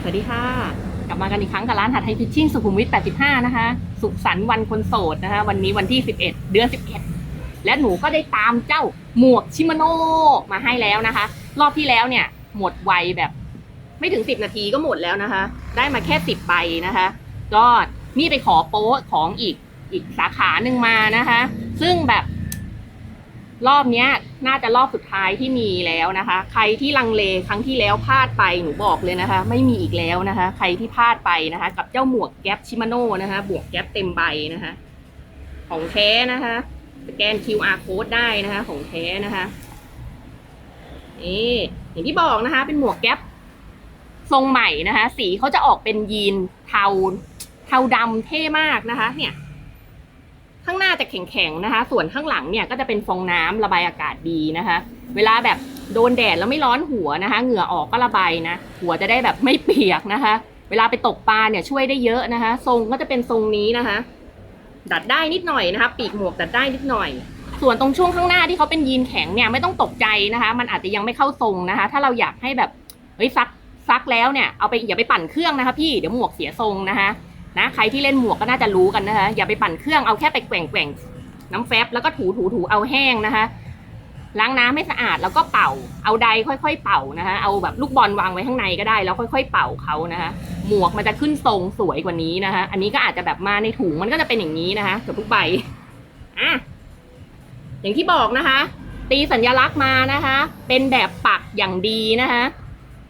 สวัสดีค่ะ กลับมากันอีกครั้งกับร้านหัดไทยฟิชชิ่งสุขุมวิท 85 นะคะ สุขสันต์วันคนโสดนะคะ วันนี้วันที่ 11 เดือน 11 และหนูก็ได้ตามเจ้าหมวกชิมาโน่มาให้แล้วนะคะ รอบที่แล้วเนี่ย หมดไวแบบ ไม่ถึง 10 นาทีก็หมดแล้วนะคะ ได้มาแค่ 10ใบนะคะ ก็นี่ไปขอโป๊ะของอีกอีกสาขาหนึ่งมานะคะ ซึ่งแบบ รอบเนี้ยน่าจะรอบสุดท้ายที่มีแล้วนะคะ ใครที่ลังเลครั้งที่แล้วพลาดไปหนูบอกเลยนะคะ ไม่มีอีกแล้วนะคะ ใครที่พลาดไปนะคะ กับเจ้าหมวกแก๊ปชิมาโน่นะคะบวกแก๊ปเต็มใบนะคะ ของแท้นะคะสแกน QR code ได้นะคะ ของแท้นะคะนี่อย่างที่บอกนะคะ เป็นหมวกแก๊ปทรงใหม่นะคะ สีเขาจะออกเป็นยีนเทาเทาดำเท่มากนะคะ เนี่ย ข้างหน้าจะแข็งๆนะคะ ส่วนข้างหลังเนี่ยก็จะเป็นฟองน้ำระบายอากาศดีนะคะ เวลาแบบโดนแดดแล้วไม่ร้อนหัวนะคะ เหงื่อออกก็ระบายนะ หัวจะได้แบบไม่เปียกนะคะ เวลาไปตกปลาเนี่ยช่วยได้เยอะนะคะ ทรงก็จะเป็นทรงนี้นะคะ ดัดได้นิดหน่อยนะคะ ปีกหมวกดัดได้นิดหน่อย ส่วนตรงช่วงข้างหน้าที่เขาเป็นยีนแข็งเนี่ยไม่ต้องตกใจนะคะ มันอาจจะยังไม่เข้าทรงนะคะ ถ้าเราอยากให้แบบเฮ้ยซักซักแล้วเนี่ยเอาไปอย่าไปปั่นเครื่องนะคะ พี่เดี๋ยวหมวกเสียทรงนะคะ นะใครที่เล่นหมวกก็น่าจะรู้กันนะคะอย่าไปปั่นเครื่องเอาแค่ไปแกว่งแกว่งน้ำแฟบแล้วก็ถูถูถูเอาแห้งนะคะล้างน้ำให้สะอาดแล้วก็เป่า เอาใดค่อย ๆ เป่านะคะ เอาแบบลูกบอลวางไว้ข้างในก็ได้แล้วค่อย ๆ เป่าเขานะคะหมวกมันจะขึ้นทรงสวยกว่านี้นะคะ อันนี้ก็อาจจะแบบมาในถุงมันก็จะเป็นอย่างนี้นะคะกือบทุกใบอะอย่างที่บอกนะคะ ตีสัญลักษณ์มานะคะ เป็นแบบปักอย่างดีนะคะ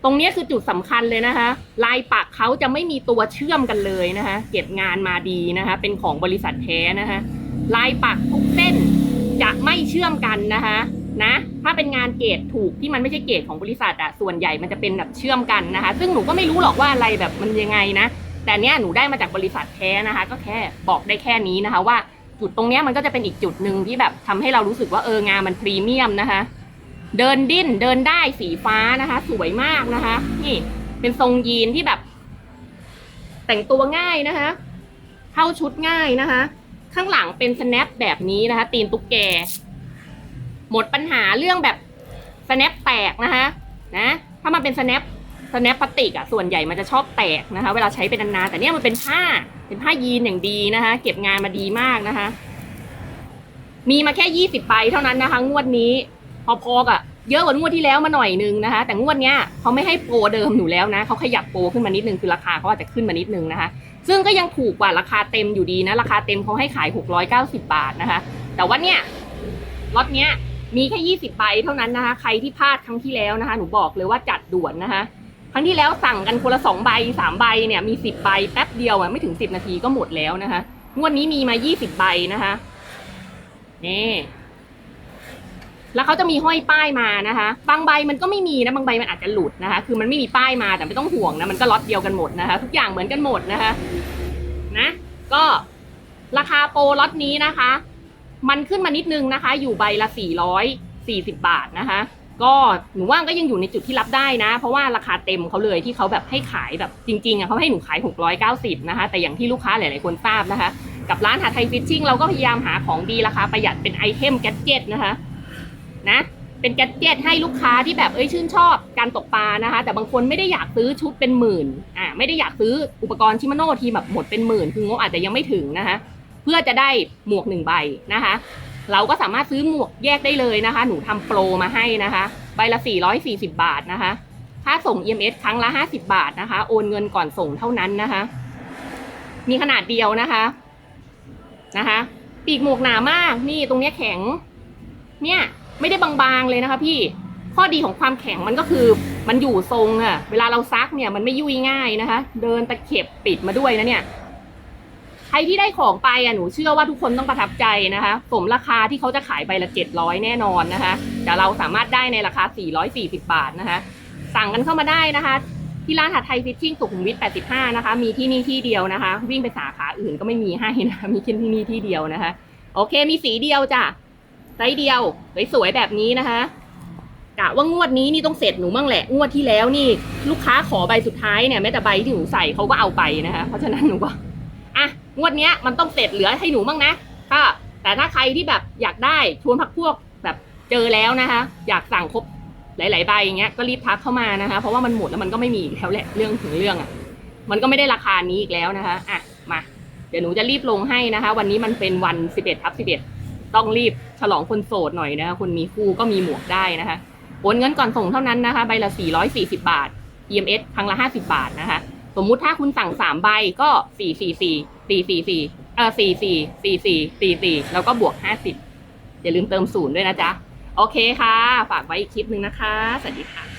ตรงนี้คือจุดสำคัญเลยนะคะ ลายปักเขาจะไม่มีตัวเชื่อมกันเลยนะคะ เก็บงานมาดีนะคะ เป็นของบริษัทแท้นะคะ ลายปักทุกเส้นจะไม่เชื่อมกันนะคะนะถ้าเป็นงานเกรดถูกที่มันไม่ใช่เกรดของบริษัทอะส่วนใหญ่มันจะเป็นแบบเชื่อมกันนะคะ ซึ่งหนูก็ไม่รู้หรอกว่าอะไรแบบมันยังไงนะ แต่เนี้ยหนูได้มาจากบริษัทแท้นะคะ ก็แค่บอกได้แค่นี้นะคะ ว่าจุดตรงเนี้ยมันก็จะเป็นอีกจุดหนึ่งที่แบบทำให้เรารู้สึกว่าเอองานมันพรีเมียมนะคะ เดินดิ้นเดินได้สีฟ้านะคะ สวยมากนะคะ นี่เป็นทรงยีนที่แบบ แต่งตัวง่ายนะคะ เข้าชุดง่ายนะคะ ข้างหลังเป็นสแนปแบบนี้นะคะ ตีนตุ๊กแก หมดปัญหาเรื่องแบบสแนปแตกนะคะ นะ ถ้ามันเป็นสแนปสแนปพลาสติกอะส่วนใหญ่มันจะชอบแตกนะคะ เวลาใช้เป็นนานๆแต่เนี้ยมันเป็นผ้า เป็นผ้ายีนอย่างดีนะคะ เก็บงานมาดีมากนะคะ มีมาแค่ยี่สิบใบเท่านั้นนะคะ งวดนี้ พอๆกับเยอะกว่างวดที่แล้วมาหน่อยนึงนะคะ แต่งวดเนี้ยเขาไม่ให้โปรเดิมอยู่แล้วนะเขาขยับโปรขึ้นมานิดนึงคือราคาเขาอาจจะขึ้นมานิดนึงนะคะ ซึ่งก็ยังถูกกว่าราคาเต็มอยู่ดีนะราคาเต็มเขาให้ขาย 690 บาทนะคะ แต่ว่าเนี่ยล็อตเนี้ยมีแค่ 20 ใบเท่านั้นนะคะ ใครที่พลาดครั้งที่แล้วนะคะ หนูบอกเลยว่าจัดด่วนนะคะ ครั้งที่แล้วสั่งกันคนละ 2 ใบ 3 ใบเนี่ยมี 10 ใบแป๊บเดียวอะไม่ถึง 10 นาทีก็หมดแล้วนะคะ งวดนี้มีมา 20 ใบนะคะ นี่ แล้วเขาจะมีห้อยป้ายมานะคะ บางใบมันก็ไม่มีนะบางใบมันอาจจะหลุดนะคะ คือมันไม่มีป้ายมาแต่ไม่ต้องห่วงนะมันก็ล็อตเดียวกันหมดนะคะ ทุกอย่างเหมือนกันหมดนะคะนะก็ราคาโปรล็อตนี้นะคะ มันขึ้นมานิดนึงนะคะ อยู่ใบละ440 บาทนะคะ ก็หนูว่าก็ยังอยู่ในจุดที่รับได้นะ เพราะว่าราคาเต็มเขาเลยที่เขาแบบให้ขายแบบจริงๆอะเขาให้หนูขาย 690 นะคะ แต่อย่างที่ลูกค้าหลายๆคนทราบนะคะ กับร้านหาไทยฟิชชิ่งเราก็พยายามหาของดีราคาประหยัดเป็นไอเทมแกดเจ็ตนะคะ นะ เป็นแกดเจตให้ลูกค้าที่แบบเอ้ยชื่นชอบการตกปลานะคะ แต่บางคนไม่ได้อยากซื้อชุดเป็นหมื่นอ่าไม่ได้อยากซื้ออุปกรณ์ชิมาโน่ทีแบบหมดเป็นหมื่น คืองบอาจจะยังไม่ถึงนะคะเพื่อจะได้หมวกหนึ่งใบนะคะ เราก็สามารถซื้อหมวกแยกได้เลยนะคะ หนูทำโปรมาให้นะคะ ใบละ 440 บาทนะคะค่าส่ง EMS ครั้งละ 50 บาทนะคะ โอนเงินก่อนส่งเท่านั้นนะคะ มีขนาดเดียวนะคะนะคะ ปีกหมวกหนามาก นี่ตรงเนี้ยแข็ง เนี่ย ไม่ได้บางๆเลยนะคะพี่ข้อดีของความแข็งมันก็คือมันอยู่ทรงอะเวลาเราซักเนี่ยมันไม่ยุ่ยง่ายนะคะ เดินตะเข็บปิดมาด้วยนะเนี่ยใครที่ได้ของไปอะหนูเชื่อว่าทุกคนต้องประทับใจนะคะ สมราคาที่เขาจะขายใบละเจ็ดร้อยแน่นอนนะคะ แต่เราสามารถได้ในราคา 440 บาทนะคะ สั่งกันเข้ามาได้นะคะ ที่ร้านหาไทยฟิชชิ่งสุขุมวิท 85 นะคะ มีที่นี่ที่เดียวนะคะ วิ่งไปสาขาอื่นก็ไม่มีให้นะคะมีแค่ที่นี่ที่เดียวนะคะ โอเค มีสีเดียวจ้ะ ไซส์เดียวสวยๆแบบนี้นะคะกะว่างวดนี้นี่ต้องเสร็จหนูมั่งแหละ งวดที่แล้วนี่ ลูกค้าขอใบสุดท้ายเนี่ยแม้แต่ใบที่หนูใส่เขาก็เอาไปนะคะ เพราะฉะนั้นหนูก็อะงวดเนี้ยมันต้องเสร็จเหลือให้หนูมั่งนะก็แต่ถ้าใครที่แบบอยากได้ชวนพักพวกแบบเจอแล้วนะคะ อยากสั่งครบหลาย ๆ ใบอย่างเงี้ยก็รีบทักเข้ามานะคะ เพราะว่ามันหมดแล้วมันก็ไม่มีอีกแล้วแหละเรื่องถึงเรื่องอะมันก็ไม่ได้ราคานี้อีกแล้วนะคะอะมา เดี๋ยวหนูจะรีบลงให้นะคะ วันนี้มันเป็นวัน 11ทับ11 ต้องรีบฉลองคนโสดหน่อยนะคะคนมีคู่ก็มีหมวกได้นะคะโอนเงินก่อนส่งเท่านั้นนะคะ ใบละ 440 บาท EMS ครั้งละ 50 บาทนะคะ สมมุติถ้าคุณสั่ง 3 ใบก็ 444 444เออ44 44 44 แล้วก็บวก 50 อย่าลืมเติมศูนย์ด้วยนะจ๊ะ โอเคค่ะ ฝากไว้อีกคลิปหนึ่งนะคะ สวัสดีค่ะ